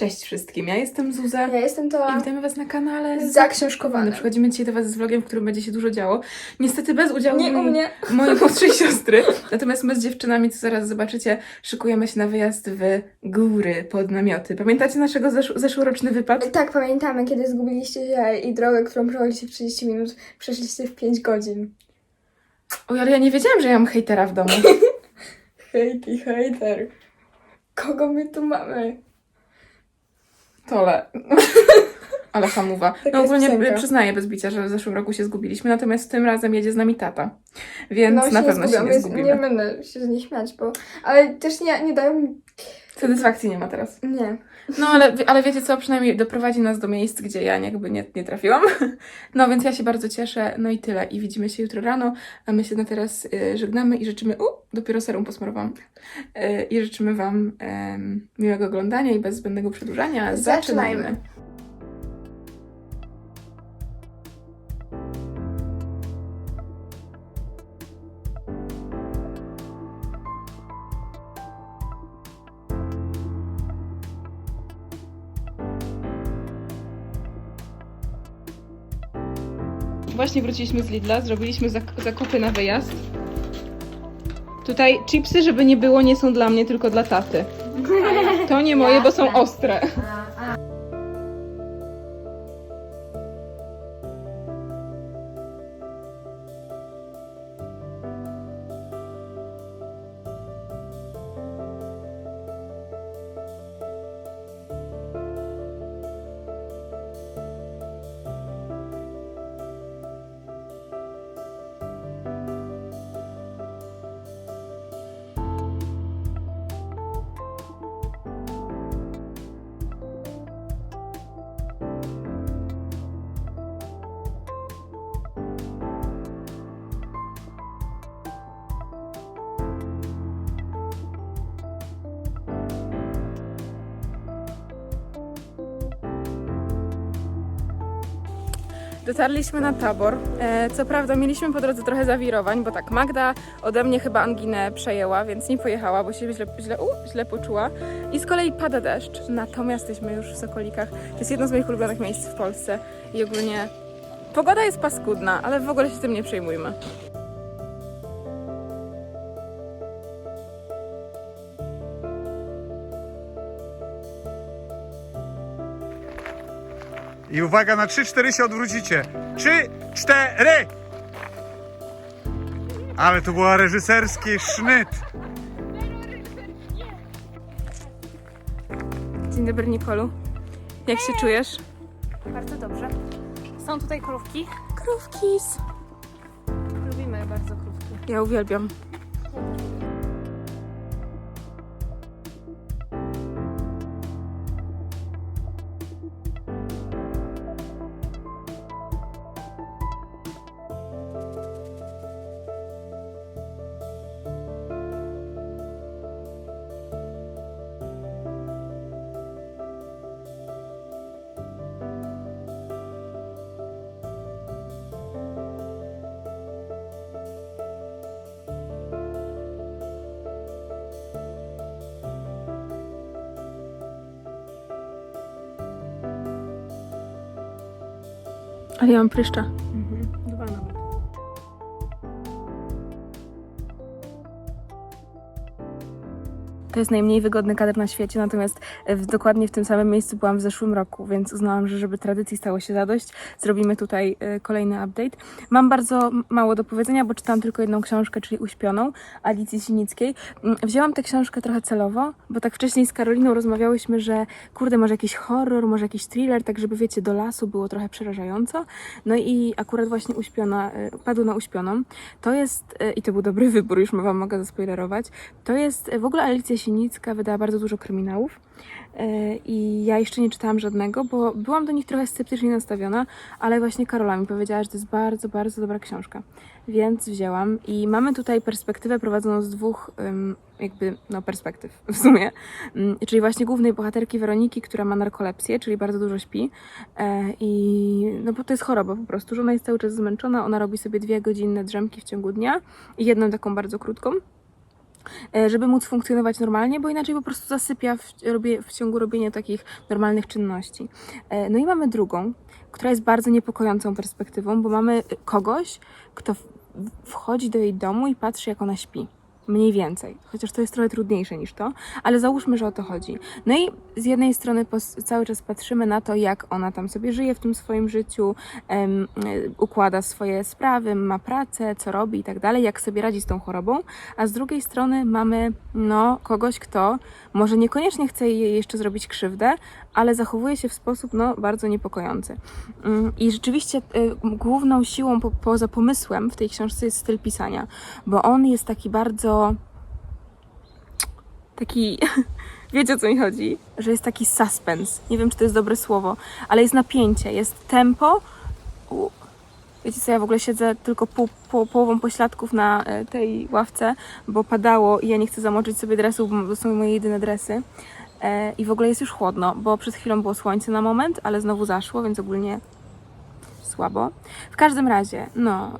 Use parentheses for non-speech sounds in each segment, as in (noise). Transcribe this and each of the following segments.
Cześć wszystkim, ja jestem Zuza Ja jestem i to witamy Was na kanale zaksiążkowana. Przychodzimy dzisiaj do Was z vlogiem, w którym będzie się dużo działo. Niestety bez udziału Nie u mnie. (laughs) mojej młodszej siostry. Natomiast my z dziewczynami, co zaraz zobaczycie, szykujemy się na wyjazd w góry pod namioty. Pamiętacie naszego zesz- zeszłoroczny wypad? Tak, pamiętamy, kiedy zgubiliście się i drogę, którą przechodziliście w 30 minut, przeszliście w 5 godzin. Oj, ale ja nie wiedziałam, że ja mam hejtera w domu. (laughs) Hejki, hejter. Kogo my tu mamy? Tole. (laughs) Ale hamuwa. Taka No ogólnie piosenka. przyznaję bez bicia, że w zeszłym roku się zgubiliśmy, natomiast tym razem jedzie z nami tata. Więc No, na pewno się nie zgubimy. Nie będę się z nich śmiać, bo... Ale też nie, nie dają mi... Satysfakcji nie ma teraz. Nie. No ale, ale wiecie co, przynajmniej doprowadzi nas do miejsc, gdzie ja jakby nie, nie trafiłam. (laughs) No więc ja się bardzo cieszę, no i tyle. I widzimy się jutro rano, a my się na teraz y, żegnamy i życzymy, u, dopiero serum posmarowałam. Y, I życzymy Wam em, miłego oglądania i bez zbędnego przedłużania. Zaczynajmy. Właśnie wróciliśmy z Lidla, zrobiliśmy zak- zakupy na wyjazd. Tutaj chipsy, żeby nie było, nie są dla mnie, tylko dla taty. To nie moje, bo są ostre. Dotarliśmy na tabor. E, co prawda mieliśmy po drodze trochę zawirowań, bo tak Magda ode mnie chyba anginę przejęła, więc nie pojechała, bo się źle, źle, u, źle poczuła. I z kolei pada deszcz, natomiast jesteśmy już w Sokolikach. To jest jedno z moich ulubionych miejsc w Polsce i ogólnie pogoda jest paskudna, ale w ogóle się tym nie przejmujmy. I uwaga, na 3-4 się odwrócicie. 3, 4! Ale to był reżyserski sznyt. Dzień dobry Nikolu. Jak się czujesz? Bardzo dobrze. Są tutaj krówki. Krówkis. Lubimy bardzo krówki. Ja uwielbiam. Ale ja mam pryszcza. To jest najmniej wygodny kadr na świecie, natomiast w, dokładnie w tym samym miejscu byłam w zeszłym roku, więc uznałam, że żeby tradycji stało się zadość, zrobimy tutaj e, kolejny update. Mam bardzo mało do powiedzenia, bo czytałam tylko jedną książkę, czyli Uśpioną, Alicji Sinickiej. Mm, Wzięłam tę książkę trochę celowo, bo tak wcześniej z Karoliną rozmawiałyśmy, że kurde, może jakiś horror, może jakiś thriller, tak żeby wiecie, do lasu było trochę przerażająco. No i akurat właśnie Uśpiona, e, padł na Uśpioną. To jest, e, i to był dobry wybór, już wam mogę zaspoilerować, to jest e, w ogóle Alicja Sinicka wydała bardzo dużo kryminałów e, i ja jeszcze nie czytałam żadnego, bo byłam do nich trochę sceptycznie nastawiona, ale właśnie Karola mi powiedziała, że to jest bardzo, bardzo dobra książka, więc wzięłam i mamy tutaj perspektywę prowadzoną z dwóch jakby, no perspektyw w sumie, Mm, czyli właśnie głównej bohaterki Weroniki, która ma narkolepsję, czyli bardzo dużo śpi e, i no bo to jest choroba po prostu, że ona jest cały czas zmęczona, ona robi sobie dwie godzinne drzemki w ciągu dnia i jedną taką bardzo krótką żeby móc funkcjonować normalnie, bo inaczej po prostu zasypia w, robię, w ciągu robienia takich normalnych czynności. E, No i mamy drugą, która jest bardzo niepokojącą perspektywą, bo mamy kogoś, kto wchodzi do jej domu i patrzy, jak ona śpi. Mniej więcej, chociaż to jest trochę trudniejsze niż to, ale załóżmy, że o to chodzi. No i z jednej strony cały czas patrzymy na to, jak ona tam sobie żyje w tym swoim życiu, y, układa swoje sprawy, ma pracę, co robi i tak dalej, jak sobie radzi z tą chorobą, a z drugiej strony mamy no, kogoś, kto może niekoniecznie chce jej jeszcze zrobić krzywdę, ale zachowuje się w sposób no, bardzo niepokojący. Mm, I rzeczywiście y, główną siłą po, poza pomysłem w tej książce jest styl pisania, bo on jest taki bardzo taki (laughs) wiecie o co mi chodzi, że jest taki suspens. Nie wiem, czy to jest dobre słowo, ale jest napięcie, jest tempo. U. Wiecie co, ja w ogóle siedzę tylko pół, po, połową pośladków na e, tej ławce, bo padało i ja nie chcę zamoczyć sobie dresów, bo to są moje jedyne dresy. E, I w ogóle jest już chłodno, bo przed chwilą było słońce na moment, ale znowu zaszło, więc ogólnie słabo. W każdym razie, no,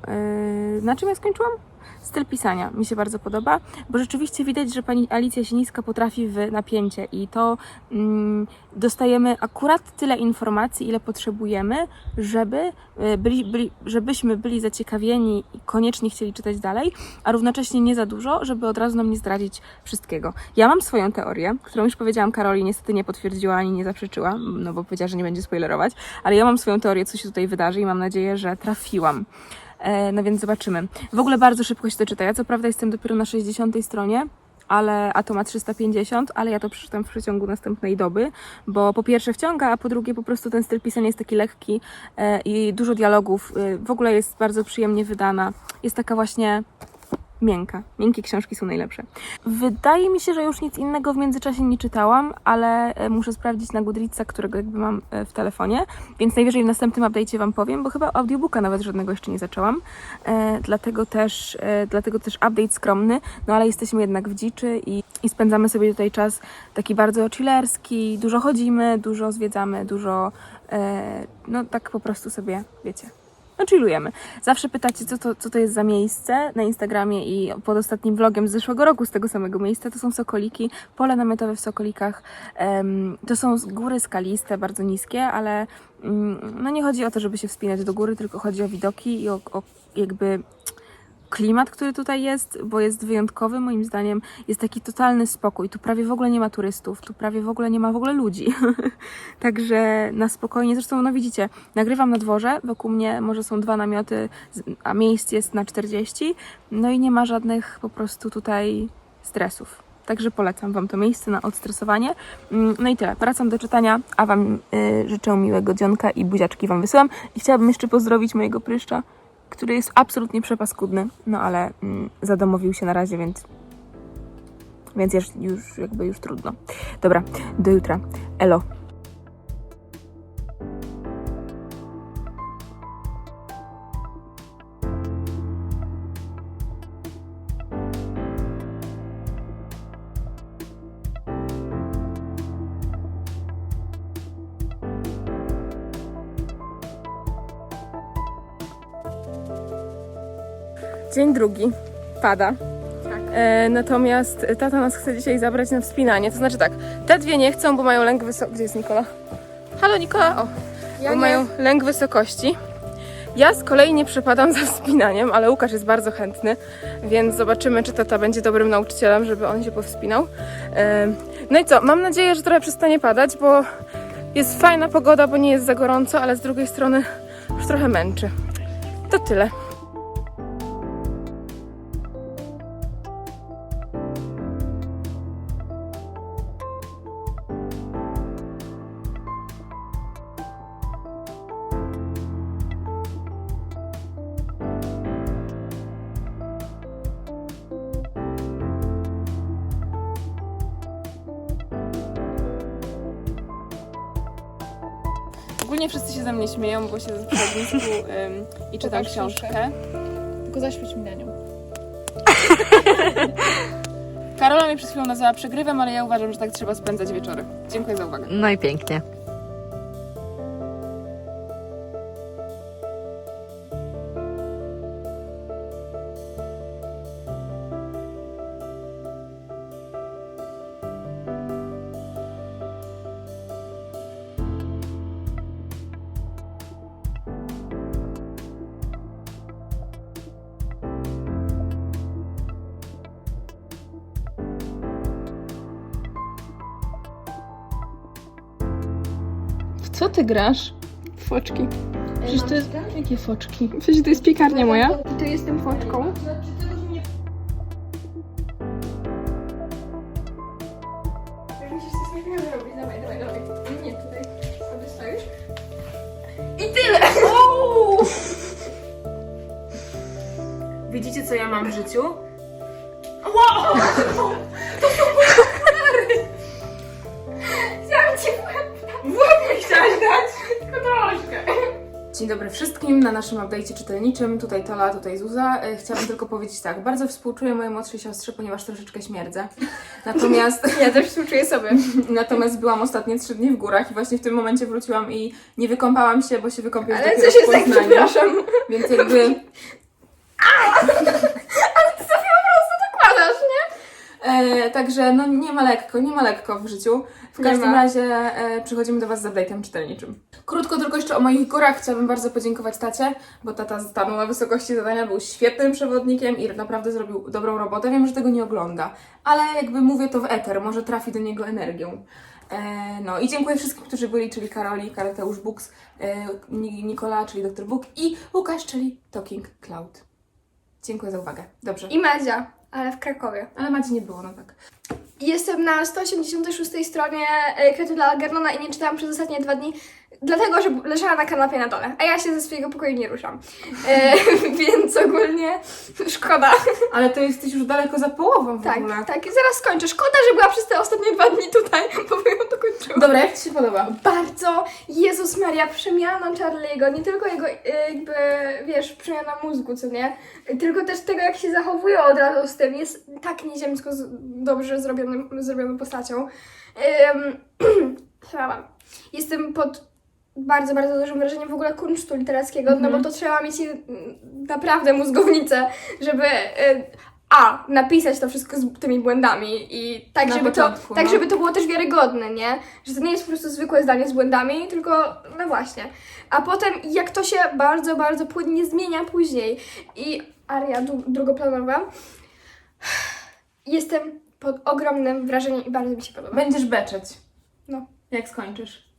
yy, na czym ja skończyłam? Styl pisania mi się bardzo podoba, bo rzeczywiście widać, że pani Alicja Siniska potrafi w napięcie i to mm, dostajemy akurat tyle informacji, ile potrzebujemy, żeby y, byli, byli, żebyśmy byli zaciekawieni i koniecznie chcieli czytać dalej, a równocześnie nie za dużo, żeby od razu nam nie zdradzić wszystkiego. Ja mam swoją teorię, którą już powiedziałam Karoli, niestety nie potwierdziła ani nie zaprzeczyła, no bo powiedziała, że nie będzie spoilerować, ale ja mam swoją teorię, co się tutaj wydarzy i mam nadzieję, że trafiłam. E, no więc zobaczymy. W ogóle bardzo szybko się to czyta. Ja co prawda jestem dopiero na 60 stronie, ale, a to ma 350, ale ja to przeczytam w przeciągu następnej doby, bo po pierwsze wciąga, a po drugie po prostu ten styl pisania jest taki lekki e, i dużo dialogów. E, w ogóle jest bardzo przyjemnie wydana. Jest taka właśnie miękka. Miękkie książki są najlepsze. Wydaje mi się, że już nic innego w międzyczasie nie czytałam, ale e, muszę sprawdzić na Goodreadsa, którego jakby mam e, w telefonie, więc najwyżej w następnym update'cie Wam powiem, bo chyba audiobooka nawet żadnego jeszcze nie zaczęłam, e, dlatego też, e, dlatego też update skromny, no ale jesteśmy jednak w dziczy i, i spędzamy sobie tutaj czas taki bardzo chillerski, dużo chodzimy, dużo zwiedzamy, dużo, e, no tak po prostu sobie, wiecie, no chillujemy. Zawsze pytacie, co to, co to jest za miejsce na Instagramie i pod ostatnim vlogiem z zeszłego roku z tego samego miejsca. To są Sokoliki, pole namiotowe w Sokolikach. To są góry skaliste, bardzo niskie, ale mm, no nie chodzi o to, żeby się wspinać do góry, tylko chodzi o widoki i o, o jakby klimat, który tutaj jest, bo jest wyjątkowy moim zdaniem. Jest taki totalny spokój. Tu prawie w ogóle nie ma turystów, tu prawie w ogóle nie ma w ogóle ludzi. (laughs) Także na spokojnie. Zresztą, no widzicie, nagrywam na dworze, wokół mnie może są dwa namioty, a miejsc jest na 40. No i nie ma żadnych po prostu tutaj stresów. Także polecam Wam to miejsce na odstresowanie. Mm, No i tyle. Wracam do czytania, a Wam y, życzę miłego dzionka i buziaczki Wam wysyłam. I chciałabym jeszcze pozdrowić mojego pryszcza, który jest absolutnie przepaskudny, no ale mm, zadomowił się na razie, więc więc już, już jakby już trudno. Dobra, do jutra. Elo. Dzień drugi. Pada. E, natomiast tata nas chce dzisiaj zabrać na wspinanie. To znaczy tak, te dwie nie chcą, bo mają lęk wysokości. Gdzie jest Nikola? Halo Nikola! O, Ja bo nie. mają lęk wysokości. Ja z kolei nie przepadam (laughs) za wspinaniem, ale Łukasz jest bardzo chętny, więc zobaczymy, czy tata będzie dobrym nauczycielem, żeby on się powspinał. E, no i co, mam nadzieję, że trochę przestanie padać, bo jest fajna pogoda, bo nie jest za gorąco, ale z drugiej strony już trochę męczy. To tyle. Bo siedzę przy ognisku ym, i czytam Pokaż książkę. Tylko zaświeć mi na nią. Karola mnie przed chwilą nazwała przegrywem, ale ja uważam, że tak trzeba spędzać wieczory. Dziękuję za uwagę. No i pięknie. Co ty grasz? Foczki. Przecież to jest... Jakie foczki? Przecież to jest piekarnia moja. To jestem foczką. Musisz coś takiego zrobić. Dawaj, dawaj, dawaj. Nie, tutaj. Sobie stoisz. I tyle! Widzicie, co ja mam w życiu? Chciałam Dzień dobry wszystkim na naszym update'cie czytelniczym. Tutaj Tola, tutaj Zuza. E, Chciałabym tylko powiedzieć tak, bardzo współczuję mojej młodszej siostrze, ponieważ troszeczkę śmierdzę. (laughs) Natomiast, Ja też współczuję sobie. (laughs) natomiast byłam ostatnie trzy dni w górach i właśnie w tym momencie wróciłam i nie wykąpałam się, bo się wykąpię Ale dopiero jest w tak, przepraszam. Więc jakby? E, także no nie ma lekko, nie ma lekko w życiu. W każdym ma. razie e, przychodzimy do Was z update'em czytelniczym. Krótko tylko jeszcze o moich górach. Chciałabym bardzo podziękować tacie, bo tata stanął na wysokości zadania, był świetnym przewodnikiem i naprawdę zrobił dobrą robotę. Wiem, że tego nie ogląda, ale jakby mówię to w eter, może trafi do niego energią. E, no i dziękuję wszystkim, którzy byli, czyli Karoli, Karateusz Books, e, Ni- Nikola, czyli Dr. Book i Łukasz, czyli Talking Cloud. Dziękuję za uwagę. Dobrze. I Madzia, ale w Krakowie. Ale Madzi nie było, no tak. Jestem na 186 stronie e, Kretu dla Algernona i nie czytałam przez ostatnie dwa dni, dlatego, że leżała na kanapie na dole, a ja się ze swojego pokoju nie ruszam. E, (laughs) więc ogólnie szkoda. Ale to jesteś już daleko za połową w Tak, ogóle. tak, i zaraz skończę. Szkoda, że była przez te ostatnie dwa dni tutaj, (laughs) bo bym ją dokończyła. Dobra, jak Ci się podoba? Bardzo, Jezus Maria, przemiana Charlie'ego, nie tylko jego e, jakby, wiesz, przemiana mózgu, co nie? Tylko też tego, jak się zachowuje od razu z tym, jest tak nieziemsko dobrze zrobionym, zrobioną postacią. Um, (clears throat) Jestem pod bardzo, bardzo dużym wrażeniem w ogóle kunsztu literackiego, no bo to trzeba mieć mm, naprawdę mózgownicę, żeby e, a, napisać to wszystko z tymi błędami i tak, Na żeby początku, to, tak, no. żeby to było też wiarygodne, nie? Że to nie jest po prostu zwykłe zdanie z błędami, tylko no właśnie. A potem jak to się bardzo, bardzo płynnie zmienia później i aria dru- drugoplanowa, jestem pod ogromnym wrażeniem i bardzo mi się podoba. Będziesz beczeć. No. Jak skończysz.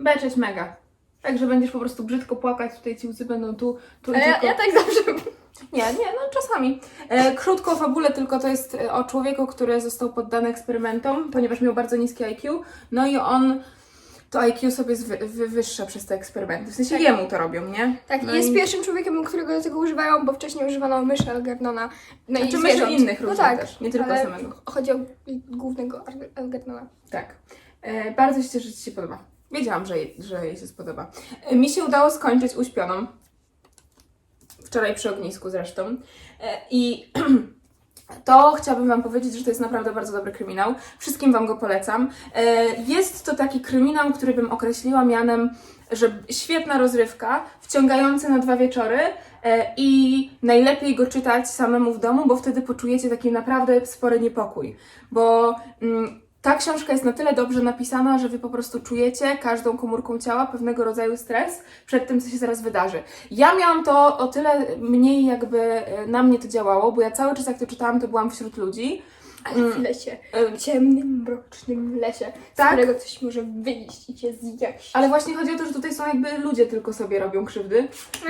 Beczeć mega. Także będziesz po prostu brzydko płakać, tutaj ci łzy będą tu, tu i Ale ja, tylko... ja tak zawsze... (laughs) Nie, nie, no czasami. E, krótko o fabule, tylko to jest e, o człowieku, który został poddany eksperymentom, ponieważ miał bardzo niskie IQ, no i on to IQ sobie zwy, wywyższa przez te eksperymenty. W sensie Tak. jemu to robią, nie? Tak, no jest i... pierwszym człowiekiem, którego do tego używają, bo wcześniej używano myszy Algernona. No Znaczy i myszy zwierząt. innych no różnych tak, też, nie tylko ale samego. Chodzi o głównego Alger- Algernona. Tak. E, bardzo się cieszę, że Ci się podoba. Wiedziałam, że jej, że jej się spodoba. Mi się udało skończyć uśpioną. Wczoraj przy ognisku zresztą. E, I (clears throat) to chciałabym Wam powiedzieć, że to jest naprawdę bardzo dobry kryminał. Wszystkim Wam go polecam. E, jest to taki kryminał, który bym określiła mianem, że świetna rozrywka, wciągający na dwa wieczory. E, I najlepiej go czytać samemu w domu, bo wtedy poczujecie taki naprawdę spory niepokój. Bo mm, ta książka jest na tyle dobrze napisana, że wy po prostu czujecie każdą komórką ciała pewnego rodzaju stres przed tym, co się zaraz wydarzy. Ja miałam to o tyle mniej jakby e, na mnie to działało, bo ja cały czas jak to czytałam, to byłam wśród ludzi. Ale w lesie, E, w ciemnym, mrocznym lesie, z Tak? którego coś może wyjść i cię zjeść. Ale właśnie chodzi o to, że tutaj są jakby ludzie tylko sobie robią krzywdy,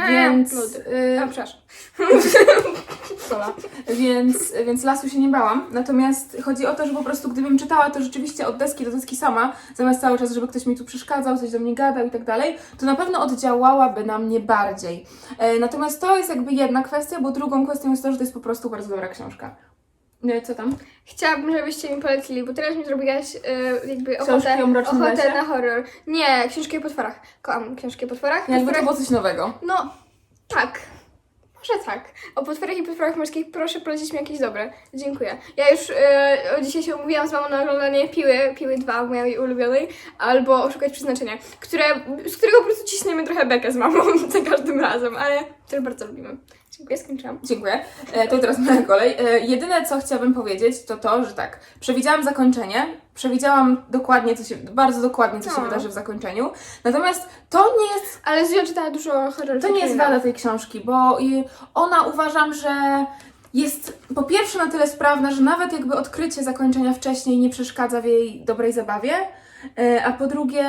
więc... ludy. y, A, przepraszam. (laughs) Sola. Więc, więc lasu się nie bałam. Natomiast chodzi o to, że po prostu gdybym czytała to rzeczywiście od deski do deski sama, zamiast cały czas, żeby ktoś mi tu przeszkadzał, coś do mnie gadał i tak dalej, to na pewno oddziałałaby na mnie bardziej. E, natomiast to jest jakby jedna kwestia, bo drugą kwestią jest to, że to jest po prostu bardzo dobra książka. Nie, co tam? Chciałabym, żebyście mi polecili, bo teraz mi zrobiłaś y, jakby Książki ochotę, o Mrocznym ochotę Lesie? na horror. Nie, książki o potworach. Kocham książki o potworach. Jakby to Potworach- było coś nowego. No, tak. Może tak. O potworach i potworach morskich proszę polecić mi jakieś dobre. Dziękuję. Ja już e, dzisiaj się umówiłam z mamą na oglądanie Piły, Piły 2, mojej ulubionej, albo Oszukać Przeznaczenia, które, z którego po prostu ciśniemy trochę bekę z mamą (laughs) za każdym razem, ale też bardzo lubimy. Dziękuję, skończyłam. Dziękuję. E, to teraz moja kolej. E, jedyne, co chciałabym powiedzieć, to to, że tak, przewidziałam zakończenie, przewidziałam dokładnie, co się, bardzo dokładnie, co się No. wydarzy w zakończeniu. Natomiast to nie jest Ale Zuzia czytała dużo horrorów. To nie jest wada tej książki, bo y, ona uważam, że jest po pierwsze na tyle sprawna, że nawet jakby odkrycie zakończenia wcześniej nie przeszkadza w jej dobrej zabawie, a po drugie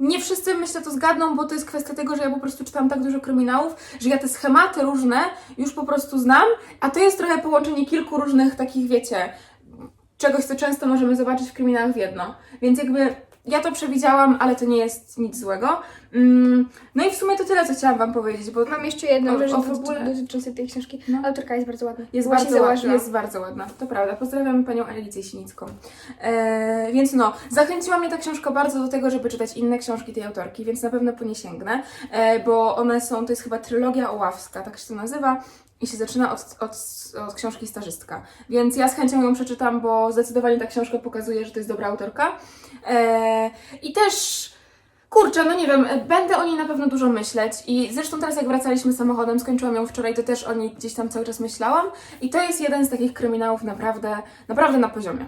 nie wszyscy myślę to zgadną, bo to jest kwestia tego, że ja po prostu czytam tak dużo kryminałów, że ja te schematy różne już po prostu znam, a to jest trochę połączenie kilku różnych takich, wiecie, czegoś, co często możemy zobaczyć w kryminałach w jedno. Więc jakby ja to przewidziałam, ale to nie jest nic złego. Mm, no i w sumie to tyle, co chciałam Wam powiedzieć, bo Mam jeszcze jedną O- rzecz o doty- fabule? dotyczącą tej książki. No. Autorka jest bardzo ładna. Jest Właśnie bardzo, ładna, założyłam. jest bardzo ładna, to prawda. Pozdrawiamy panią Elicję Sinicką. E, więc no, zachęciła mnie ta książka bardzo do tego, żeby czytać inne książki tej autorki, więc na pewno po nie sięgnę, e, bo one są, to jest chyba trylogia oławska, tak się to nazywa. I się zaczyna od, od, od książki Starzystka. Więc ja z chęcią ją przeczytam, bo zdecydowanie ta książka pokazuje, że to jest dobra autorka. E, I też Kurczę, no nie wiem, będę o niej na pewno dużo myśleć i zresztą teraz jak wracaliśmy samochodem, skończyłam ją wczoraj, to też o niej gdzieś tam cały czas myślałam i to jest jeden z takich kryminałów naprawdę, naprawdę na poziomie.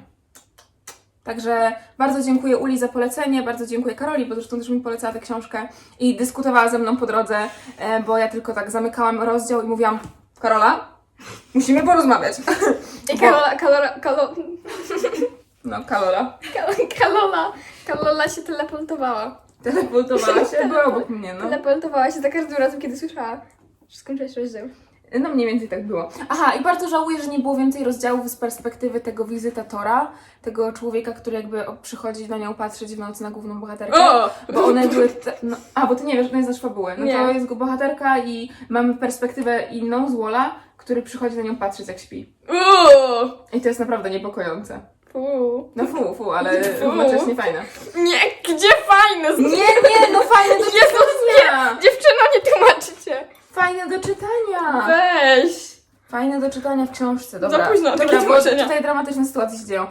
Także bardzo dziękuję Uli za polecenie, bardzo dziękuję Karoli, bo zresztą też mi polecała tę książkę i dyskutowała ze mną po drodze, e, bo ja tylko tak zamykałam rozdział i mówiłam Karola, musimy porozmawiać. I Kalola, Kalola, Kalo, No, Karola. Kal- Kalola, Kalola się teleportowała. Teleportowała się, była obok mnie, no. Teleportowała się za każdym razem, kiedy słyszała, że skończyłeś rozdział. No mniej więcej tak było. Aha, i bardzo żałuję, że nie było więcej rozdziałów z perspektywy tego wizytatora, tego człowieka, który jakby o- przychodzi na nią patrzeć w nocy na główną bohaterkę. Bo one były. Te, no, a, bo ty nie wiesz, to nie znasz fabuły. No to Nie. jest bohaterka i mamy perspektywę inną z Wola, który przychodzi na nią patrzeć jak śpi. Uuu! I to jest naprawdę niepokojące. No fu, fu, ale Fu. równocześnie fajne. Nie, gdzie fajne? Nie, nie, no fajne do czytania! Dziewczyno, nie tłumaczycie. Fajne do czytania! Weź. Fajne do czytania w książce, dobra. Za późno, takie dobra, bo tłumaczenia. tutaj dramatyczne sytuacje się dzieją.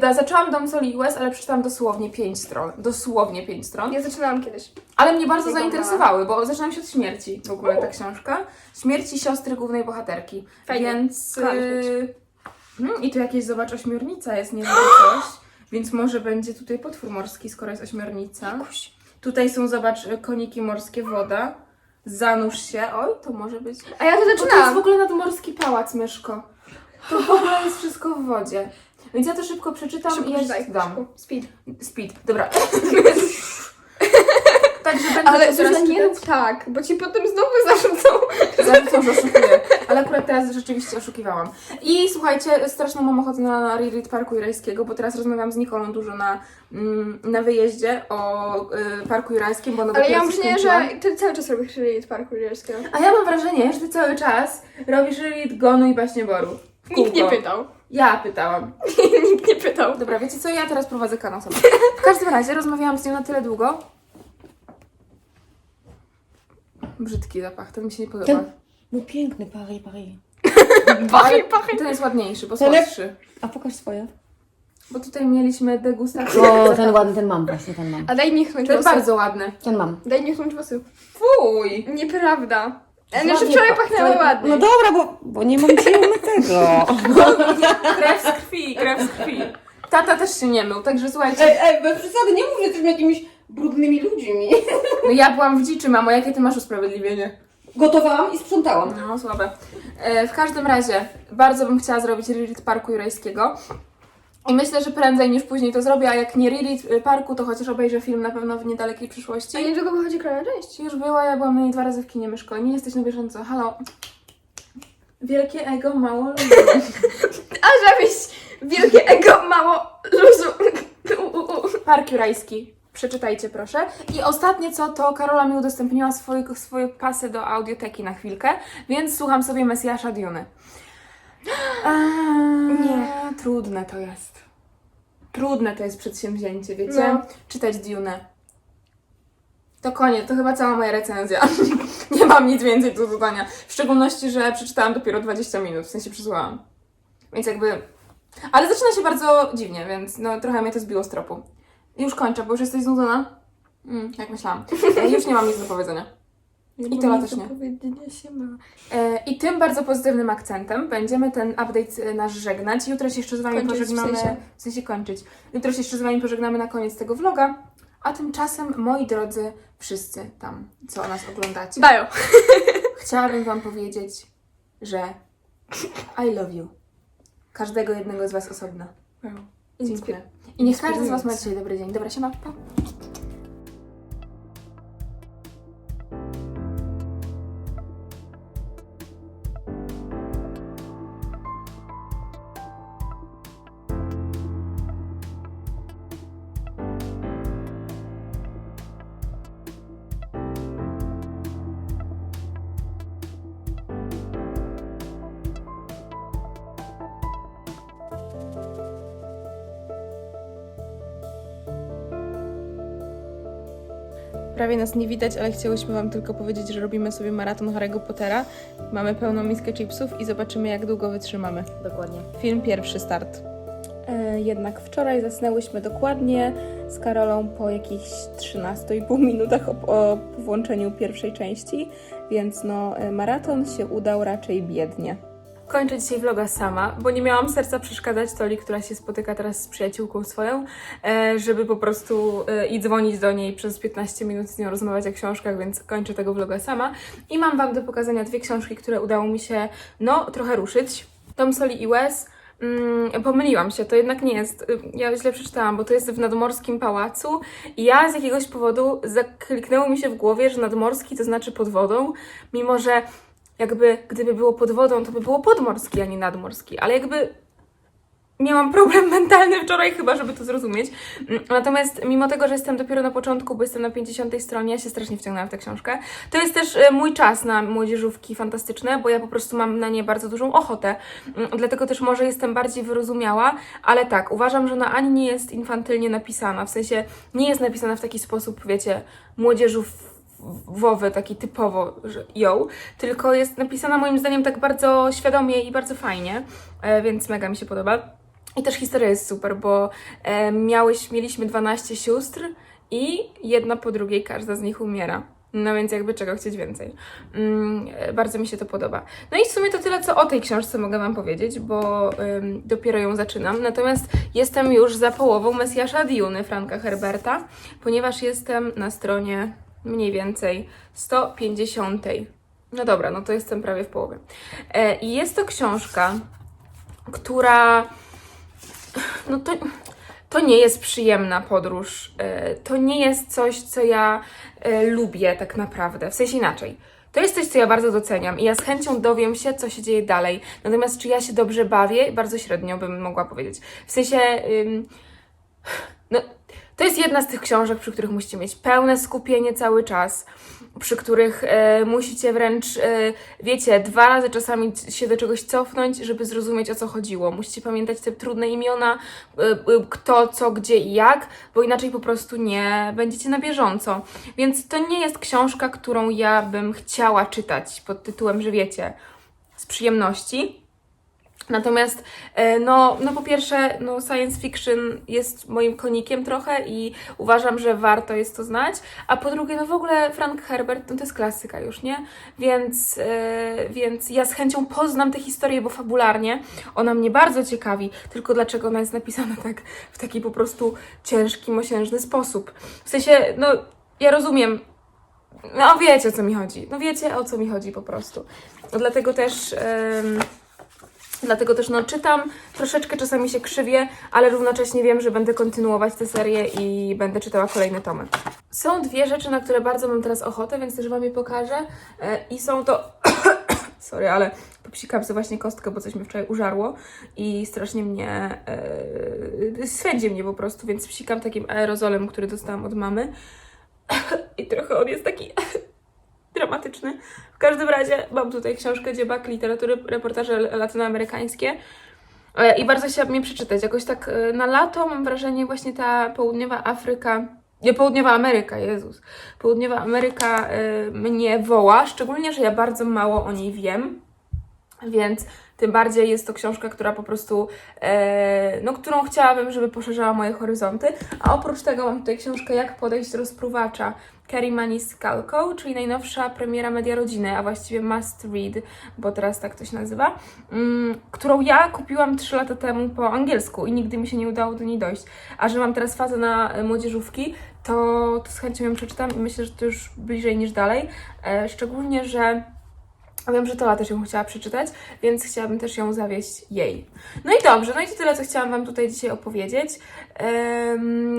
Da- Zaczęłam Dom Soli Łez, ale przeczytałam dosłownie 5 stron. Dosłownie 5 stron. Ja zaczynałam kiedyś. Ale mnie bardzo zainteresowały, bo zaczynam się od śmierci w ogóle ta książka. Śmierci siostry głównej bohaterki. Fajnie. Więc... Kocham Yy, mm, I tu jakieś, zobacz, ośmiornica jest, nie wiem (gasps) coś. Więc może będzie tutaj potwór morski, skoro jest ośmiornica. Tutaj są, zobacz, koniki morskie, woda. Zanurz się. Oj, to może być... A ja to Bo to jest w ogóle nadmorski pałac, Myszko. To w ogóle jest wszystko w wodzie. Więc ja to szybko przeczytam Szybko i ja dam. szybko. Speed. Speed, dobra. (coughs) Także będę Ale to teraz Zuzia, nie rób tak, bo ci potem znowu zarzucą. (laughs) Zawsze że oszukuję. Ale akurat teraz rzeczywiście oszukiwałam. I słuchajcie, straszną mam ochotę na, reread Parku Jurajskiego, bo teraz rozmawiam z Nikolą dużo na, mm, na wyjeździe o y, Parku Jurajskim, bo ona Ale ja mam co wrażenie, skończyła. że ty cały czas robisz read parku lirskiego. A ja mam wrażenie, że ty cały czas robisz reread Gonu i Baśnieboru. W Nikt nie kółko. pytał. Ja pytałam. (laughs) Nikt nie pytał. Dobra, wiecie co? Ja teraz prowadzę kanał sama. W każdym razie rozmawiałam z nią na tyle długo. Brzydki zapach, ten mi się nie podoba. Ten- No piękny, Paris, Paris. Pachy, pachy. Ten jest ładniejszy, bo Ten słodszy. A pokaż swoje. Bo tutaj mieliśmy degustację. O, ten ładny, ten mam właśnie, ten mam. A daj mi chnąć To jest włosy. bardzo ładny. Ten mam. Daj mi chnąć włosy. Fuj! Nieprawda. Ale jeszcze Ładnie wczoraj pa- wczoraj- ładnie. No dobra, bo, bo nie mam cię tego. (laughs) Krew z krwi, krew z krwi. Tata też się nie mył, także słuchajcie. Ej, ej, bez przesady, nie mów, że jesteśmy jakimiś brudnymi ludźmi. (laughs) No ja byłam w dziczy, mamo, jakie ty masz usprawiedliwienie? Gotowałam i sprzątałam. No, słabe. E, w każdym razie, bardzo bym chciała zrobić reread Parku Jurajskiego. I myślę, że prędzej niż później to zrobię, a jak nie y, Parku, to chociaż obejrzę film na pewno w niedalekiej przyszłości. A niedługo wychodzi kolejna część. Już była, ja byłam na niej dwa razy w kinie Myszko. Nie jesteś na bieżąco. Halo. Wielkie ego, mało ludu. (laughs) A żebyś wielkie ego mało luzu. Park Jurajski. Przeczytajcie proszę. I ostatnie co, to Karola mi udostępniła swoje, swoje pasy do audioteki na chwilkę, więc słucham sobie Mesjasza Duny. Eee, Nie. Trudne to jest. Trudne to jest przedsięwzięcie, wiecie? No. Czytać Dune. To koniec, to chyba cała moja recenzja. (laughs) Nie mam nic więcej do dodania. W szczególności, że przeczytałam dopiero 20 minut, w sensie przesłuchałam. Więc jakby... Ale zaczyna się bardzo dziwnie, więc no trochę mnie to zbiło z tropu. Już kończę, bo już jesteś znudzona? Mm, jak myślałam. (laughs) Już nie mam nic do powiedzenia. I Tola też nie. Się ma. E, I tym bardzo pozytywnym akcentem będziemy ten update e, nasz żegnać. Jutro się jeszcze z Wami Kończyć, w pożegnamy. sensie. w sensie kończyć. Jutro się jeszcze z Wami pożegnamy na koniec tego vloga. A tymczasem, moi drodzy, wszyscy tam, co nas oglądacie, Dają. (laughs) chciałabym Wam powiedzieć, że I love you. Każdego jednego z Was osobno. Dziękuję. I niech każdy z Was ma dzisiaj dobry dzień. Dobra, siema. Pa. Prawie nas nie widać, ale chciałyśmy Wam tylko powiedzieć, że robimy sobie maraton Harry'ego Pottera. Mamy pełną miskę chipsów i zobaczymy, jak długo wytrzymamy. Dokładnie. Film pierwszy start. E, jednak wczoraj zasnęłyśmy dokładnie z Karolą po jakichś 13,5 minutach o, o włączeniu pierwszej części, więc no e, maraton się udał raczej biednie. Kończę dzisiaj vloga sama, bo nie miałam serca przeszkadzać Toli, która się spotyka teraz z przyjaciółką swoją, e, żeby po prostu e, i dzwonić do niej przez 15 minut z nią rozmawiać o książkach, więc kończę tego vloga sama. I mam Wam do pokazania dwie książki, które udało mi się, no, trochę ruszyć. Tom Soli i Wes. Mm, pomyliłam się, to jednak nie jest. y, Ja źle przeczytałam, bo to jest w nadmorskim pałacu i ja z jakiegoś powodu zakliknęło mi się w głowie, że nadmorski to znaczy pod wodą, mimo że jakby gdyby było pod wodą, to by było podmorski, a nie nadmorski, ale jakby miałam problem (laughs) mentalny wczoraj chyba, żeby to zrozumieć. Natomiast mimo tego, że jestem dopiero na początku, bo jestem na 50 stronie, ja się strasznie wciągnęłam w tę książkę. To jest też e, mój czas na młodzieżówki fantastyczne, bo ja po prostu mam na nie bardzo dużą ochotę. Mm, Dlatego też może jestem bardziej wyrozumiała, ale tak, uważam, że ona ani nie jest infantylnie napisana, w sensie nie jest napisana w taki sposób, wiecie, młodzieżowy, taki typowo, ją, tylko jest napisana moim zdaniem tak bardzo świadomie i bardzo fajnie, e, więc mega mi się podoba. I też historia jest super, bo e, miałeś, mieliśmy 12 sióstr i jedna po drugiej każda z nich umiera. No więc jakby czego chcieć więcej. Mm, e, bardzo mi się to podoba. No i w sumie to tyle, co o tej książce mogę Wam powiedzieć, bo ym, dopiero ją zaczynam. Natomiast jestem już za połową Mesjasza Diuny Franka Herberta, ponieważ jestem na stronie mniej więcej 150. No dobra, no to jestem prawie w połowie. E, I jest to książka, która no to, to nie jest przyjemna podróż. E, To nie jest coś, co ja e, lubię tak naprawdę. W sensie inaczej. To jest coś, co ja bardzo doceniam i ja z chęcią dowiem się, co się dzieje dalej. Natomiast czy ja się dobrze bawię? Bardzo średnio bym mogła powiedzieć. W sensie, no, to jest jedna z tych książek, przy których musicie mieć pełne skupienie cały czas, przy których e, musicie wręcz, e, wiecie, dwa razy czasami się do czegoś cofnąć, żeby zrozumieć o co chodziło. Musicie pamiętać te trudne imiona, e, e, kto, co, gdzie i jak, bo inaczej po prostu nie będziecie na bieżąco. Więc to nie jest książka, którą ja bym chciała czytać pod tytułem, że wiecie, z przyjemności. Natomiast, e, no, no po pierwsze, no science fiction jest moim konikiem trochę i uważam, że warto jest to znać, a po drugie, no w ogóle Frank Herbert, no to jest klasyka już, nie? Więc, e, więc ja z chęcią poznam tę historię, bo fabularnie ona mnie bardzo ciekawi, tylko dlaczego ona jest napisana (laughs) tak, w taki po prostu ciężki, mosiężny sposób. W sensie, no, ja rozumiem, no wiecie o co mi chodzi, no wiecie o co mi chodzi po prostu. Dlatego też... em, Dlatego też no, czytam, troszeczkę czasami się krzywię, ale równocześnie wiem, że będę kontynuować tę serię i będę czytała kolejne tomy. Są dwie rzeczy, na które bardzo mam teraz ochotę, więc też Wam je pokażę. E, I są to... (coughs) Sorry, ale popsikam sobie właśnie kostkę, bo coś mnie wczoraj użarło i strasznie mnie... E, swędzi mnie po prostu, więc psikam takim aerozolem, który dostałam od mamy. (coughs) I trochę on jest taki (coughs) dramatyczny. W każdym razie mam tutaj książkę Dziebak literatury, reportaże latynoamerykańskie E, i bardzo chciałabym je przeczytać. Jakoś tak e, na lato mam wrażenie właśnie ta południowa Afryka, nie, południowa Ameryka, Jezus. Południowa Ameryka e, mnie woła, szczególnie, że ja bardzo mało o niej wiem. Więc tym bardziej jest to książka, która po prostu, no, którą chciałabym, żeby poszerzała moje horyzonty. A oprócz tego mam tutaj książkę Jak podejść do rozpruwacza Carrie Manis Calco, czyli najnowsza premiera Media Rodziny, a właściwie must read, bo teraz tak to się nazywa, mm, którą ja kupiłam 3 lata temu po angielsku i nigdy mi się nie udało do niej dojść. A że mam teraz fazę na e, młodzieżówki, to, to z chęcią ją przeczytam i myślę, że to już bliżej niż dalej. E, szczególnie, że a wiem, że Tola też ją chciała przeczytać, więc chciałabym też ją zawieść jej. No i dobrze, no i to tyle, co chciałam Wam tutaj dzisiaj opowiedzieć.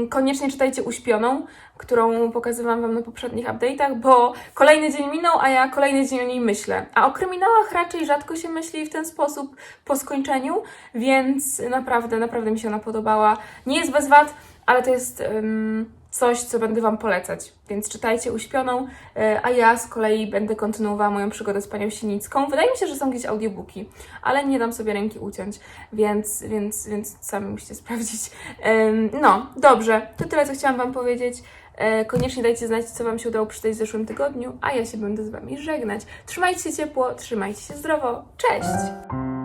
Koniecznie czytajcie Uśpioną, którą pokazywałam Wam na poprzednich update'ach, bo kolejny dzień minął, a ja kolejny dzień o niej myślę. A o kryminałach raczej rzadko się myśli w ten sposób po skończeniu, więc naprawdę, naprawdę mi się ona podobała. Nie jest bez wad, ale to jest em, coś, co będę Wam polecać. Więc czytajcie Uśpioną, e, a ja z kolei będę kontynuowała moją przygodę z Panią Sinicką. Wydaje mi się, że są gdzieś audiobooki, ale nie dam sobie ręki uciąć, więc, więc, więc sami musicie (laughs) sprawdzić. No, dobrze, to tyle, co chciałam Wam powiedzieć. E, koniecznie dajcie znać, co Wam się udało przeczytać w zeszłym tygodniu, a ja się będę z Wami żegnać. Trzymajcie się ciepło, trzymajcie się zdrowo. Cześć!